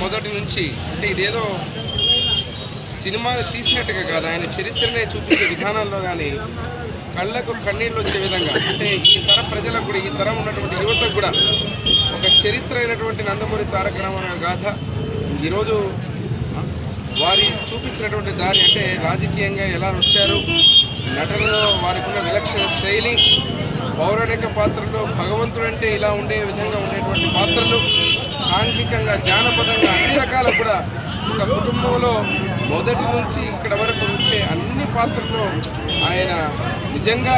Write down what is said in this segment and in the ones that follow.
మొదటి నుంచి అంటే ఇదేదో సినిమా తీసినట్టుగా కాదు ఆయన చరిత్రనే చూపించే విధానంలో కానీ కళ్ళకు కన్నీళ్ళు వచ్చే విధంగా అంటే ఈ తరం ప్రజలకు కూడా ఈ తరం ఉన్నటువంటి యువతకు కూడా ఒక చరిత్ర అయినటువంటి నందమూరి తారక రామారావు గాథ ఈరోజు వారి చూపించినటువంటి దారి అంటే రాజకీయంగా ఎలా వచ్చారు నటనలో వారికి ఉన్న విలక్షణ శైలి పౌరాణిక పాత్రలో భగవంతుడు అంటే ఇలా ఉండే విధంగా ఉండేటువంటి పాత్ర సాంస్కృతికంగా జానపదంగా అన్ని రకాల కూడా ఒక కుటుంబంలో మొదటి నుంచి ఇక్కడ వరకు ఉంటే అన్ని పాత్రలు ఆయన నిజంగా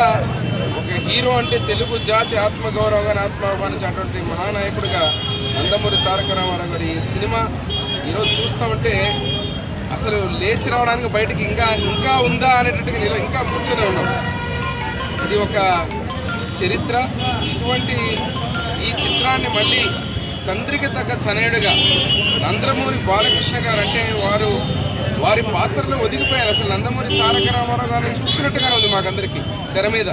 ఒక హీరో అంటే తెలుగు జాతి ఆత్మగౌరవంగా ఆత్మాభిమానించినటువంటి మహానాయకుడిగా నందమూరి తారక రామారావు గారి ఈ సినిమా ఈరోజు చూస్తామంటే అసలు లేచి రావడానికి బయటకి ఇంకా ఇంకా ఉందా అనేటట్టుగా నేను ఇంకా కూర్చొని ఉన్నాం. ఇది ఒక చరిత్ర. ఇటువంటి ఈ చిత్రాన్ని మళ్ళీ తండ్రికి తగ్గ తనయుడుగా నందమూరి బాలకృష్ణ గారు అంటే వారు వారి పాత్రలో ఒదిగిపోయారు. అసలు నందమూరి తారక రామారావు గారిని చూసుకున్నట్టుగానే ఉంది మాకందరికీ. తెర మీద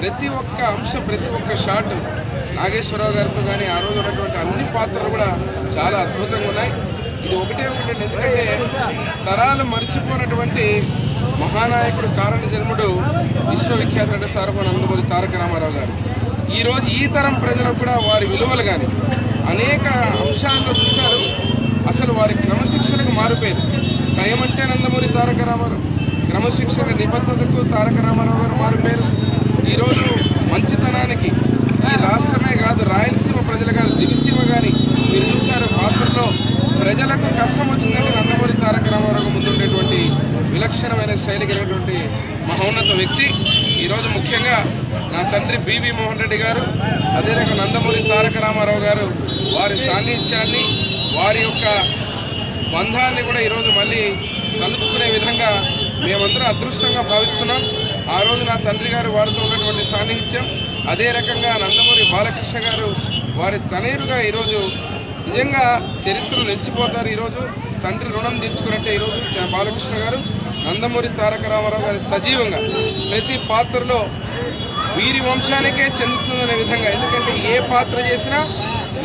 ప్రతి ఒక్క అంశం ప్రతి ఒక్క షాట్ నాగేశ్వరరావు గారితో కానీ ఆ రోజు ఉన్నటువంటి అన్ని పాత్రలు కూడా చాలా అద్భుతంగా ఉన్నాయి. ఇది ఒకటే ఒకటి ఎందుకంటే తరాలు మర్చిపోయినటువంటి మహానాయకుడు కారణ జన్ముడు విశ్వవిఖ్యాత నట సార్వభౌమ నందమూరి తారక రామారావు గారు. ఈరోజు ఈ తరం ప్రజలకు కూడా వారి విలువలు కానీ అనేక అంశాల్లో చూశారు. అసలు వారి క్రమశిక్షణకు మారిపోయింది భయం అంటే నందమూరి తారక రామారావు. క్రమశిక్షణ నిబద్ధతకు తారక రామారావు గారు మారిపోయారు ఈరోజు మంచితనానికి ఈ రాష్ట్రమే కాదు రాయలసీమ ప్రజలు కాదు దివిసీమ కానీ మీరు చూశారు పాత్రలో ప్రజలకు కష్టం వచ్చిందంటే నందమూరి తారక రామారావు ముందుండేటువంటి విలక్షణమైన శైలి కలిగినటువంటి మహోన్నత వ్యక్తి. ఈరోజు ముఖ్యంగా నా తండ్రి బివి మోహన్ రెడ్డి గారు అదే రకంగా నందమూరి తారక రామారావు గారు వారి సాన్నిధ్యాన్ని వారి యొక్క బంధాన్ని కూడా ఈరోజు మళ్ళీ తలుచుకునే విధంగా మేమందరం అదృష్టంగా భావిస్తున్నాం. ఆ రోజు నా తండ్రి గారు వారితో ఉన్నటువంటి సాన్నిహిత్యం అదే రకంగా నందమూరి బాలకృష్ణ గారు వారి తనయురుగా ఈరోజు నిజంగా చరిత్రలు నిలిచిపోతారు ఈరోజు. తండ్రి రుణం తీర్చుకున్నట్టే ఈరోజు బాలకృష్ణ గారు నందమూరి తారక రామారావు గారి సజీవంగా ప్రతి పాత్రలో వీరి వంశానికే చెందుతుందనే విధంగా. ఎందుకంటే ఏ పాత్ర చేసినా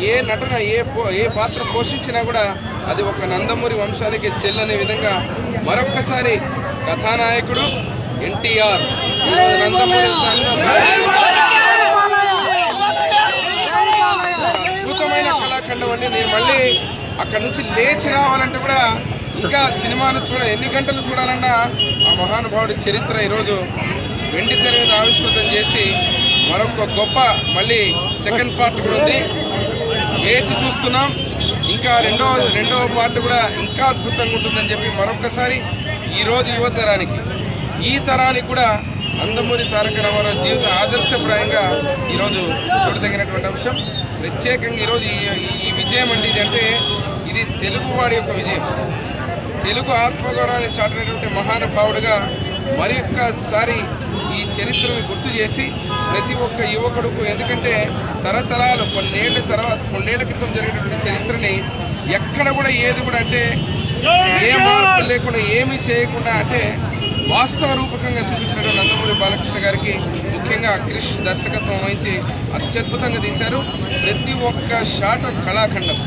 ఏ నటన ఏ పో- ఏ పాత్ర పోషించినా కూడా అది ఒక నందమూరి వంశానికి చెల్లనే విధంగా మరొక్కసారి కథానాయకుడు ఎన్టీఆర్. నందమూరి అద్భుతమైన కళాఖండం అండి నేను మళ్ళీ అక్కడ నుంచి లేచి రావాలంటే కూడా ఇంకా సినిమాను చూడ ఎన్ని గంటలు చూడాలన్నా ఆ మహానుభావుడి చరిత్ర ఈరోజు వెండి తెర మీద ఆవిష్కృతం చేసి మరొక గొప్ప మళ్ళీ సెకండ్ పార్ట్ కూడా ఉంది. వేచి చూస్తున్నాం. ఇంకా రెండో రెండవ పార్ట్ కూడా ఇంకా అద్భుతంగా ఉంటుందని చెప్పి మరొకసారి ఈరోజు యువతరానికి యువ తరానికి ఈ తరానికి కూడా నందమూరి తారక రామారావు జీవిత ఆదర్శప్రాయంగా ఈరోజు చూడదగినటువంటి అంశం. ప్రత్యేకంగా ఈరోజు ఈ- ఈ విజయం అండి ఇది అంటే ఇది తెలుగువాడి యొక్క విజయం. తెలుగు ఆత్మగౌరవాన్ని చాటినటువంటి మహానుభావుడుగా మరి ఒక్కసారి ఈ చరిత్రను గుర్తు చేసి ప్రతి ఒక్క యువకుడుకు ఎందుకంటే తరతరాలు కొన్నేళ్ళ తర్వాత కొన్నేళ్ళ క్రితం జరిగినటువంటి చరిత్రని ఎక్కడ కూడా ఏది కూడా అంటే ఏ మార్పు లేకుండా ఏమీ చేయకుండా అంటే వాస్తవ రూపకంగా చూపించినటువంటి నందమూరి బాలకృష్ణ గారికి ముఖ్యంగా క్రిష్ దర్శకత్వం వహించి అత్యద్భుతంగా తీశారు. ప్రతి ఒక్క షాట్ కళాఖండం.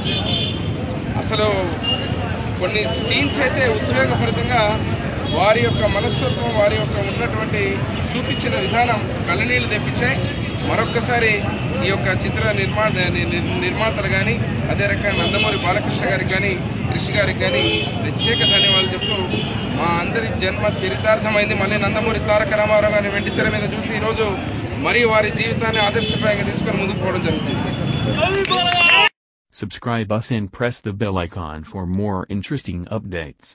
అసలు కొన్ని సీన్స్ అయితే ఉద్వేగభరితంగా వారి యొక్క మనస్తత్వం వారి యొక్క ఉన్నటువంటి చూపించిన విధానం కళ్ళనీళ్ళు తెప్పించాయి మరొక్కసారి ఈ యొక్క చిత్ర నిర్మా నిర్మాతలు కానీ అదే రకంగా నందమూరి బాలకృష్ణ గారికి కానీ కృషి గారికి కానీ ప్రత్యేక ధన్యవాదాలు చెప్తూ మా అందరి జన్మ చరితార్థమైంది మళ్ళీ నందమూరి తారక రామారావు గారిని వెండి తెర మీద చూసి ఈరోజు మరీ వారి జీవితాన్ని ఆదర్శప్రాయంగా తీసుకొని ముందుకు పోవడం జరుగుతుంది Subscribe us and press the bell icon for more interesting updates.